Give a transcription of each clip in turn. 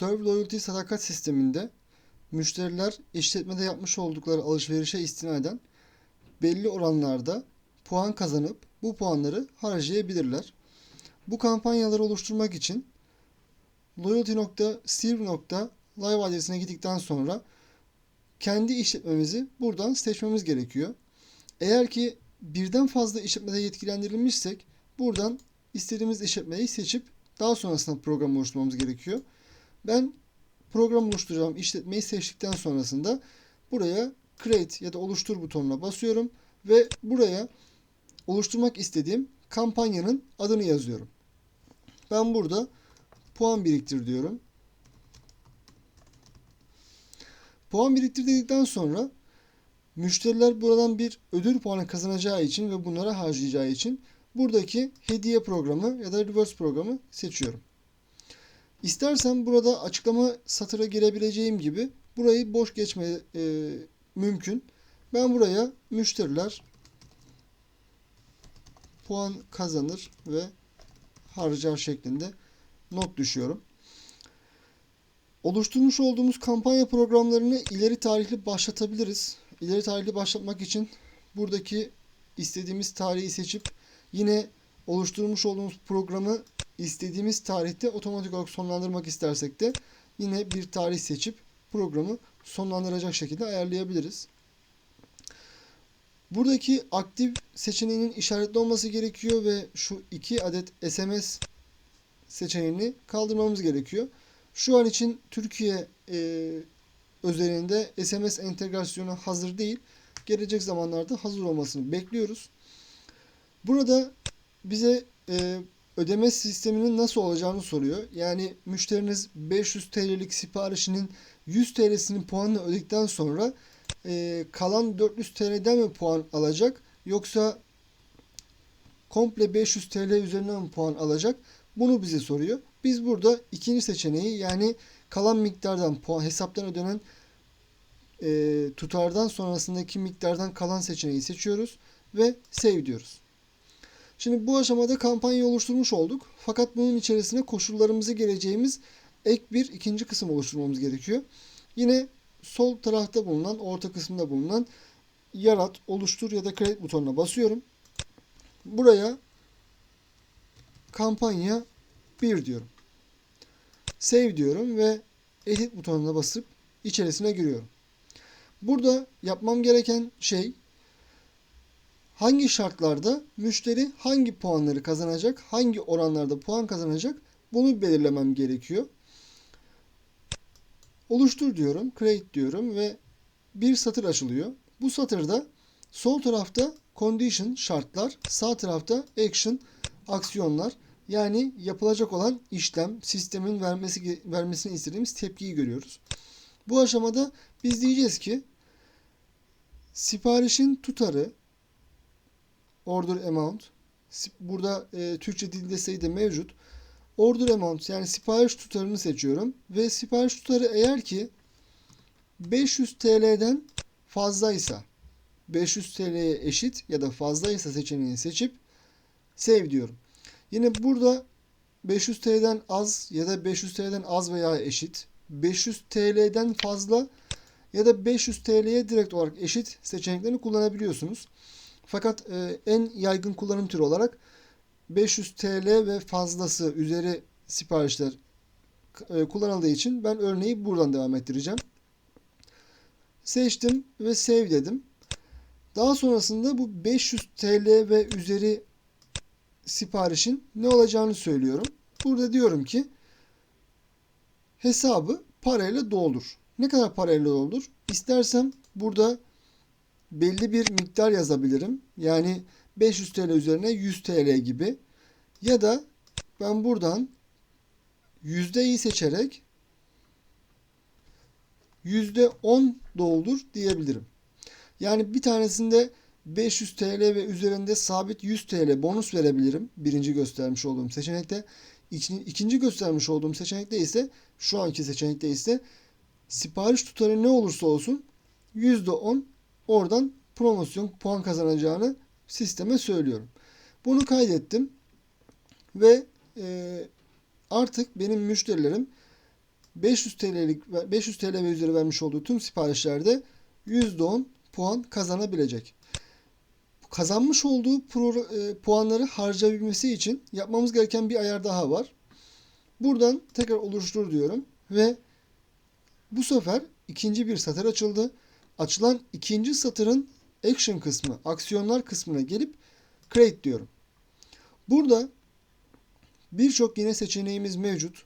Serve Loyalty sadakat sisteminde müşteriler işletmede yapmış oldukları alışverişe istinaden belli oranlarda puan kazanıp bu puanları harcayabilirler. Bu kampanyaları oluşturmak için loyalty.sirv.live adresine gittikten sonra kendi işletmemizi buradan seçmemiz gerekiyor. Eğer ki birden fazla işletmede yetkilendirilmişsek buradan istediğimiz işletmeyi seçip daha sonrasında program oluşturmamız gerekiyor. Ben program oluşturacağım işletmeyi seçtikten sonrasında buraya create ya da oluştur butonuna basıyorum ve buraya oluşturmak istediğim kampanyanın adını yazıyorum. Ben burada puan biriktir diyorum. Puan biriktir dedikten sonra müşteriler buradan bir ödül puanı kazanacağı için ve bunlara harcayacağı için buradaki hediye programı ya da reverse programı seçiyorum. İstersen burada açıklama satıra girebileceğim gibi burayı boş geçme e, mümkün. Ben buraya müşteriler puan kazanır ve harcar şeklinde not düşüyorum. Oluşturmuş olduğumuz kampanya programlarını ileri tarihli başlatabiliriz. İleri tarihli başlatmak için buradaki istediğimiz tarihi seçip yine oluşturmuş olduğumuz programı istediğimiz tarihte otomatik olarak sonlandırmak istersek de yine bir tarih seçip programı sonlandıracak şekilde ayarlayabiliriz. Buradaki aktif seçeneğinin işaretli olması gerekiyor ve şu iki adet SMS seçeneğini kaldırmamız gerekiyor. Şu an için Türkiye e, özelinde SMS entegrasyonu hazır değil. Gelecek zamanlarda hazır olmasını bekliyoruz. Burada bize e, ödeme sisteminin nasıl olacağını soruyor. Yani müşteriniz 500 TL'lik siparişinin 100 TL'sinin puanını ödedikten sonra e, kalan 400 TL'den mi puan alacak yoksa komple 500 TL üzerinden mi puan alacak? Bunu bize soruyor. Biz burada ikinci seçeneği yani kalan miktardan puan hesaptan ödenen e, tutardan sonrasındaki miktardan kalan seçeneği seçiyoruz ve save diyoruz. Şimdi bu aşamada kampanya oluşturmuş olduk. Fakat bunun içerisine koşullarımızı geleceğimiz ek bir ikinci kısım oluşturmamız gerekiyor. Yine sol tarafta bulunan, orta kısımda bulunan yarat, oluştur ya da create butonuna basıyorum. Buraya kampanya 1 diyorum. Save diyorum ve edit butonuna basıp içerisine giriyorum. Burada yapmam gereken şey hangi şartlarda müşteri hangi puanları kazanacak, hangi oranlarda puan kazanacak bunu belirlemem gerekiyor. Oluştur diyorum, create diyorum ve bir satır açılıyor. Bu satırda sol tarafta condition şartlar, sağ tarafta action aksiyonlar yani yapılacak olan işlem, sistemin vermesi vermesini istediğimiz tepkiyi görüyoruz. Bu aşamada biz diyeceğiz ki siparişin tutarı order amount burada e, Türkçe dil desteği de mevcut. Order amount yani sipariş tutarını seçiyorum ve sipariş tutarı eğer ki 500 TL'den fazlaysa 500 TL'ye eşit ya da fazlaysa seçeneğini seçip save diyorum. Yine burada 500 TL'den az ya da 500 TL'den az veya eşit, 500 TL'den fazla ya da 500 TL'ye direkt olarak eşit seçeneklerini kullanabiliyorsunuz. Fakat e, en yaygın kullanım türü olarak 500 TL ve fazlası üzeri siparişler e, kullanıldığı için ben örneği buradan devam ettireceğim. Seçtim ve save dedim. Daha sonrasında bu 500 TL ve üzeri siparişin ne olacağını söylüyorum. Burada diyorum ki hesabı parayla doldur. Ne kadar parayla doldur? İstersem burada belli bir miktar yazabilirim. Yani 500 TL üzerine 100 TL gibi. Ya da ben buradan yüzdeyi seçerek %10 doldur diyebilirim. Yani bir tanesinde 500 TL ve üzerinde sabit 100 TL bonus verebilirim. Birinci göstermiş olduğum seçenekte. İkinci göstermiş olduğum seçenekte ise şu anki seçenekte ise sipariş tutarı ne olursa olsun %10 oradan promosyon puan kazanacağını sisteme söylüyorum. Bunu kaydettim ve e, artık benim müşterilerim 500 TL'lik 500 TL ve üzeri vermiş olduğu tüm siparişlerde %10 puan kazanabilecek. Kazanmış olduğu pro- e, puanları harcayabilmesi için yapmamız gereken bir ayar daha var. Buradan tekrar oluştur diyorum ve bu sefer ikinci bir satır açıldı. Açılan ikinci satırın action kısmı, aksiyonlar kısmına gelip create diyorum. Burada birçok yine seçeneğimiz mevcut.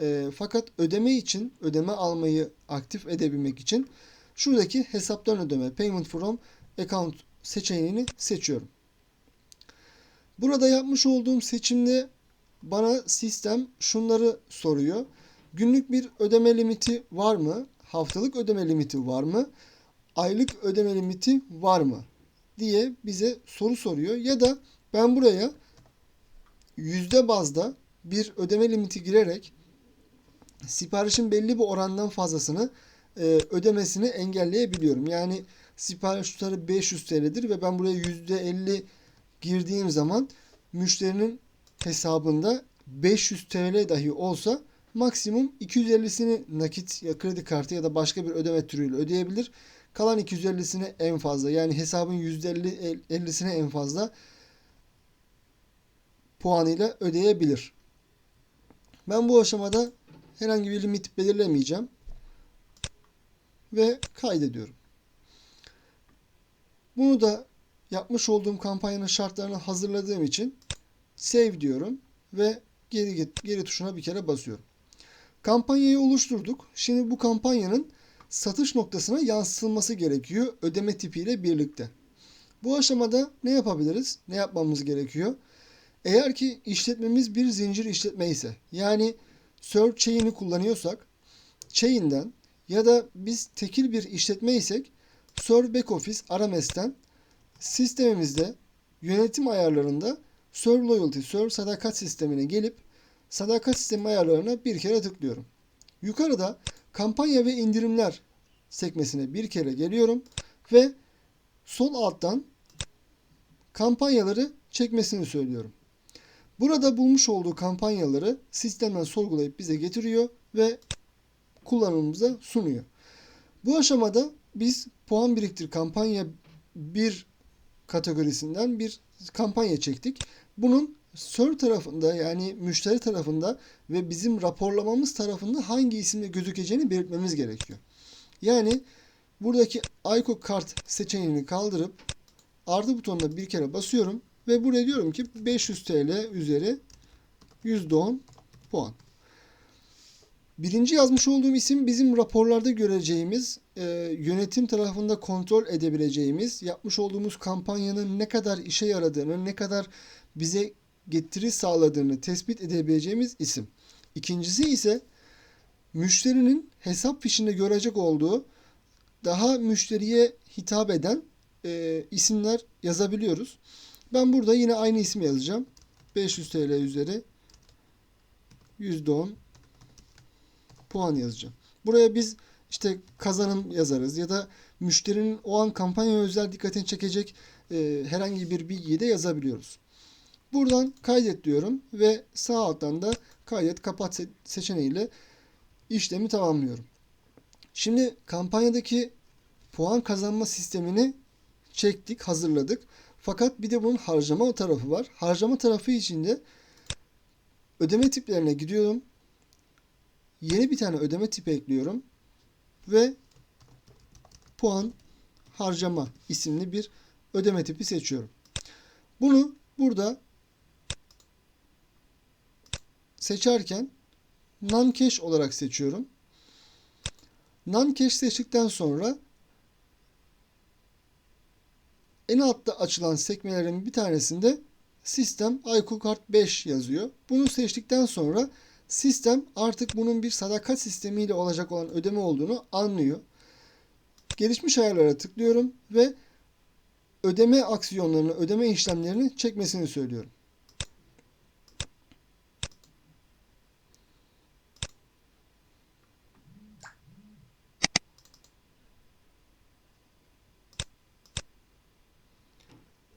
E, fakat ödeme için, ödeme almayı aktif edebilmek için şuradaki hesaptan ödeme, payment from account seçeneğini seçiyorum. Burada yapmış olduğum seçimde bana sistem şunları soruyor. Günlük bir ödeme limiti var mı? Haftalık ödeme limiti var mı? Aylık ödeme limiti var mı? diye bize soru soruyor. Ya da ben buraya yüzde bazda bir ödeme limiti girerek siparişin belli bir orandan fazlasını e, ödemesini engelleyebiliyorum. Yani sipariş tutarı 500 TL'dir ve ben buraya %50 girdiğim zaman müşterinin hesabında 500 TL dahi olsa maksimum 250'sini nakit ya kredi kartı ya da başka bir ödeme türüyle ödeyebilir. Kalan 250'sini en fazla yani hesabın %50 50'sini en fazla puanıyla ödeyebilir. Ben bu aşamada herhangi bir limit belirlemeyeceğim ve kaydediyorum. Bunu da yapmış olduğum kampanyanın şartlarını hazırladığım için save diyorum ve geri geri tuşuna bir kere basıyorum. Kampanyayı oluşturduk. Şimdi bu kampanyanın satış noktasına yansıtılması gerekiyor ödeme tipiyle birlikte. Bu aşamada ne yapabiliriz? Ne yapmamız gerekiyor? Eğer ki işletmemiz bir zincir işletme ise yani Serve chain'i kullanıyorsak chain'den ya da biz tekil bir işletme isek Serve Back Office RMS'ten sistemimizde yönetim ayarlarında Serve Loyalty, Serve Sadakat sistemine gelip sadakat sistemi ayarlarına bir kere tıklıyorum. Yukarıda kampanya ve indirimler sekmesine bir kere geliyorum ve sol alttan kampanyaları çekmesini söylüyorum. Burada bulmuş olduğu kampanyaları sistemden sorgulayıp bize getiriyor ve kullanımımıza sunuyor. Bu aşamada biz puan biriktir kampanya bir kategorisinden bir kampanya çektik. Bunun server tarafında yani müşteri tarafında ve bizim raporlamamız tarafında hangi isimle gözükeceğini belirtmemiz gerekiyor. Yani buradaki ICO kart seçeneğini kaldırıp artı butonuna bir kere basıyorum ve buraya diyorum ki 500 TL üzeri %10 puan. Birinci yazmış olduğum isim bizim raporlarda göreceğimiz, e, yönetim tarafında kontrol edebileceğimiz, yapmış olduğumuz kampanyanın ne kadar işe yaradığını, ne kadar bize getiri sağladığını tespit edebileceğimiz isim. İkincisi ise müşterinin hesap fişinde görecek olduğu daha müşteriye hitap eden e, isimler yazabiliyoruz. Ben burada yine aynı ismi yazacağım. 500 TL üzeri %10 puan yazacağım. Buraya biz işte kazanım yazarız ya da müşterinin o an kampanya özel dikkatini çekecek e, herhangi bir bilgiyi de yazabiliyoruz. Buradan kaydet diyorum ve sağ alttan da kaydet kapat seçeneğiyle işlemi tamamlıyorum. Şimdi kampanyadaki puan kazanma sistemini çektik, hazırladık. Fakat bir de bunun harcama tarafı var. Harcama tarafı içinde ödeme tiplerine gidiyorum. Yeni bir tane ödeme tipi ekliyorum. Ve puan harcama isimli bir ödeme tipi seçiyorum. Bunu burada seçerken non-cash olarak seçiyorum. Non-cash seçtikten sonra en altta açılan sekmelerin bir tanesinde sistem IQ Kart 5 yazıyor. Bunu seçtikten sonra sistem artık bunun bir sadakat sistemiyle olacak olan ödeme olduğunu anlıyor. Gelişmiş ayarlara tıklıyorum ve ödeme aksiyonlarını, ödeme işlemlerini çekmesini söylüyorum.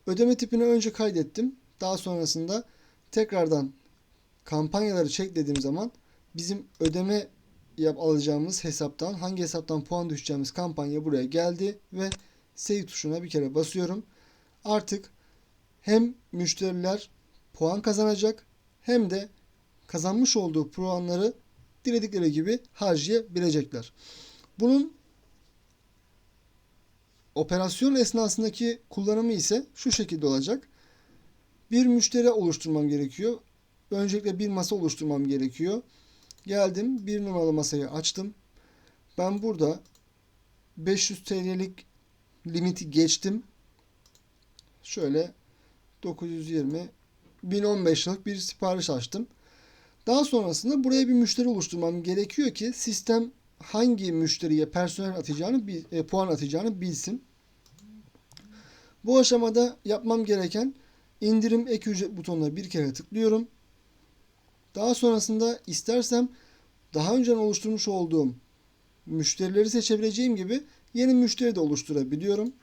Ödeme tipini önce kaydettim. Daha sonrasında tekrardan kampanyaları çek dediğim zaman bizim ödeme yap alacağımız hesaptan hangi hesaptan puan düşeceğimiz kampanya buraya geldi ve save tuşuna bir kere basıyorum. Artık hem müşteriler puan kazanacak hem de kazanmış olduğu puanları diledikleri gibi harcayabilecekler. Bunun operasyon esnasındaki kullanımı ise şu şekilde olacak. Bir müşteri oluşturmam gerekiyor. Öncelikle bir masa oluşturmam gerekiyor. Geldim bir numaralı masayı açtım. Ben burada 500 TL'lik limiti geçtim. Şöyle 920 1015 liralık bir sipariş açtım. Daha sonrasında buraya bir müşteri oluşturmam gerekiyor ki sistem hangi müşteriye personel atacağını, e, puan atacağını bilsin. Bu aşamada yapmam gereken indirim ek ücret butonuna bir kere tıklıyorum. Daha sonrasında istersem daha önce oluşturmuş olduğum müşterileri seçebileceğim gibi yeni müşteri de oluşturabiliyorum.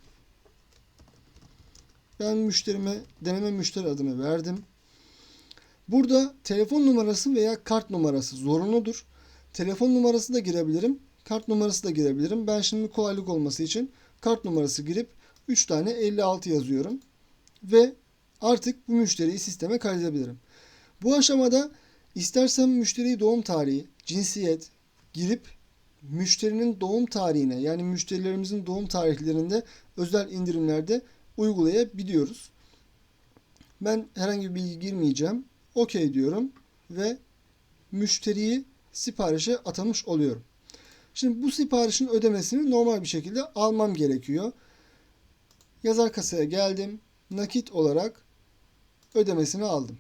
Ben müşterime deneme müşteri adını verdim. Burada telefon numarası veya kart numarası zorunludur. Telefon numarası da girebilirim. Kart numarası da girebilirim. Ben şimdi kolaylık olması için kart numarası girip 3 tane 56 yazıyorum. Ve artık bu müşteriyi sisteme kaydedebilirim. Bu aşamada istersem müşteri doğum tarihi, cinsiyet girip müşterinin doğum tarihine yani müşterilerimizin doğum tarihlerinde özel indirimlerde uygulayabiliyoruz. Ben herhangi bir bilgi girmeyeceğim. OK diyorum ve müşteriyi siparişe atamış oluyorum. Şimdi bu siparişin ödemesini normal bir şekilde almam gerekiyor. Yazar kasaya geldim. Nakit olarak ödemesini aldım.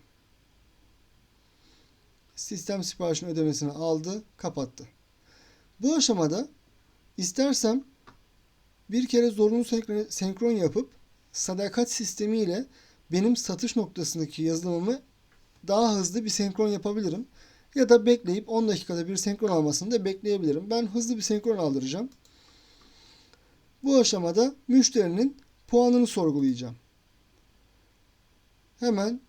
Sistem siparişin ödemesini aldı, kapattı. Bu aşamada istersem bir kere zorunlu senkron yapıp sadakat sistemiyle benim satış noktasındaki yazılımımı daha hızlı bir senkron yapabilirim. Ya da bekleyip 10 dakikada bir senkron almasını da bekleyebilirim. Ben hızlı bir senkron aldıracağım. Bu aşamada müşterinin puanını sorgulayacağım. Hemen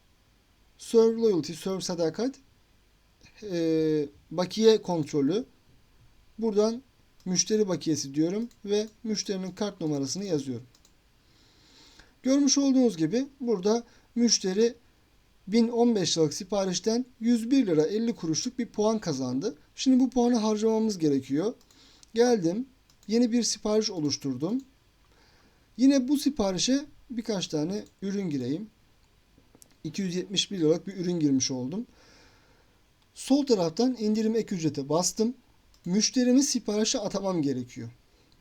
Serve Loyalty, Serve Sadakat e, bakiye kontrolü. Buradan müşteri bakiyesi diyorum ve müşterinin kart numarasını yazıyorum. Görmüş olduğunuz gibi burada müşteri 1015 liralık siparişten 101 lira 50 kuruşluk bir puan kazandı. Şimdi bu puanı harcamamız gerekiyor. Geldim. Yeni bir sipariş oluşturdum. Yine bu siparişe birkaç tane ürün gireyim. 271 liralık bir ürün girmiş oldum. Sol taraftan indirim ek ücrete bastım. Müşterimi siparişe atamam gerekiyor.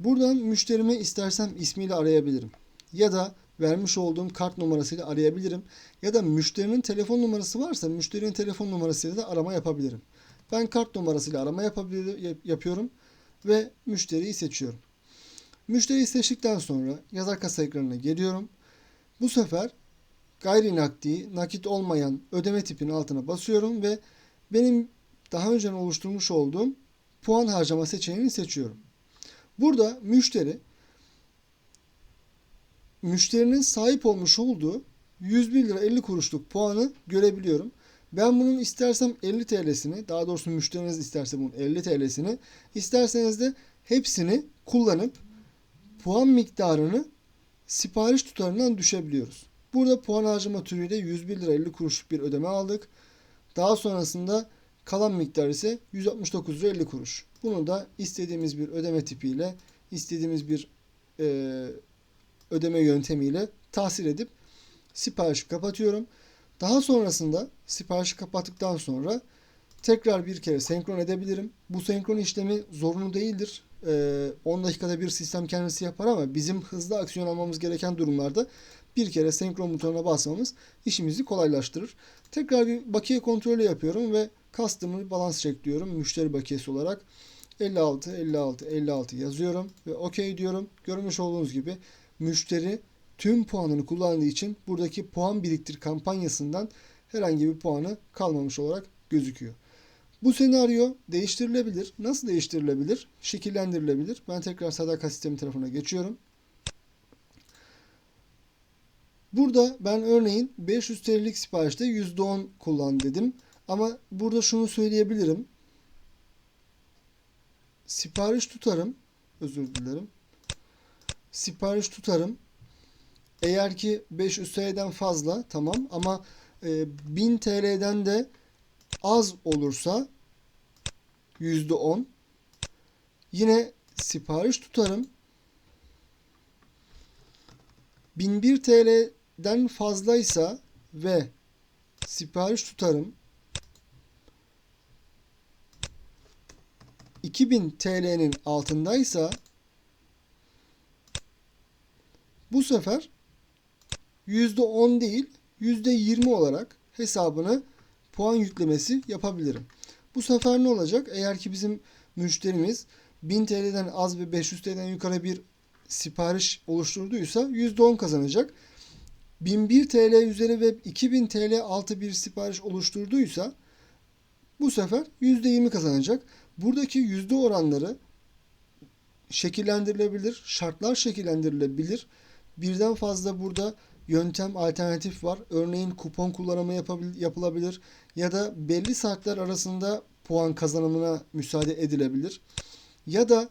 Buradan müşterimi istersem ismiyle arayabilirim. Ya da vermiş olduğum kart numarasıyla arayabilirim. Ya da müşterinin telefon numarası varsa müşterinin telefon numarasıyla da arama yapabilirim. Ben kart numarasıyla arama yapıyorum ve müşteriyi seçiyorum. Müşteriyi seçtikten sonra yazar kasa ekranına geliyorum. Bu sefer gayri nakdi, nakit olmayan ödeme tipinin altına basıyorum ve benim daha önce oluşturmuş olduğum puan harcama seçeneğini seçiyorum. Burada müşteri müşterinin sahip olmuş olduğu 101 lira 50 kuruşluk puanı görebiliyorum. Ben bunun istersem 50 TL'sini, daha doğrusu müşteriniz isterse bunun 50 TL'sini, isterseniz de hepsini kullanıp puan miktarını sipariş tutarından düşebiliyoruz. Burada puan harcama türüyle 101 lira 50 kuruşluk bir ödeme aldık. Daha sonrasında kalan miktar ise 169 lira 50 kuruş. Bunu da istediğimiz bir ödeme tipiyle, istediğimiz bir e, ödeme yöntemiyle tahsil edip siparişi kapatıyorum. Daha sonrasında siparişi kapattıktan sonra tekrar bir kere senkron edebilirim. Bu senkron işlemi zorunlu değildir. 10 dakikada bir sistem kendisi yapar ama bizim hızlı aksiyon almamız gereken durumlarda bir kere senkron butonuna basmamız işimizi kolaylaştırır. Tekrar bir bakiye kontrolü yapıyorum ve customer balance check diyorum müşteri bakiyesi olarak. 56, 56, 56 yazıyorum ve OK diyorum. Görmüş olduğunuz gibi müşteri tüm puanını kullandığı için buradaki puan biriktir kampanyasından herhangi bir puanı kalmamış olarak gözüküyor. Bu senaryo değiştirilebilir. Nasıl değiştirilebilir? Şekillendirilebilir. Ben tekrar sadakat sistemi tarafına geçiyorum. Burada ben örneğin 500 TL'lik siparişte %10 kullan dedim. Ama burada şunu söyleyebilirim. sipariş tutarım. Özür dilerim. Sipariş tutarım. Eğer ki 500 TL'den fazla tamam ama e, 1000 TL'den de az olursa %10 yine sipariş tutarım. 1001 TL'den fazlaysa ve sipariş tutarım 2000 TL'nin altındaysa bu sefer %10 değil %20 olarak hesabını puan yüklemesi yapabilirim. Bu sefer ne olacak? Eğer ki bizim müşterimiz 1000 TL'den az ve 500 TL'den yukarı bir sipariş oluşturduysa %10 kazanacak. 1001 TL üzeri ve 2000 TL altı bir sipariş oluşturduysa bu sefer %20 kazanacak. Buradaki yüzde oranları şekillendirilebilir, şartlar şekillendirilebilir. Birden fazla burada yöntem alternatif var. Örneğin kupon kullanımı yapılabilir ya da belli saatler arasında puan kazanımına müsaade edilebilir. Ya da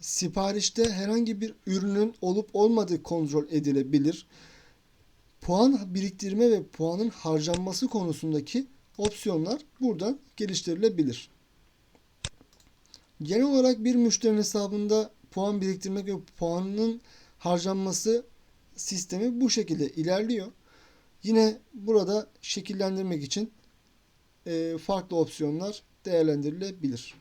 siparişte herhangi bir ürünün olup olmadığı kontrol edilebilir. Puan biriktirme ve puanın harcanması konusundaki opsiyonlar buradan geliştirilebilir. Genel olarak bir müşterinin hesabında puan biriktirmek ve puanın harcanması sistemi bu şekilde ilerliyor. Yine burada şekillendirmek için e, farklı opsiyonlar değerlendirilebilir.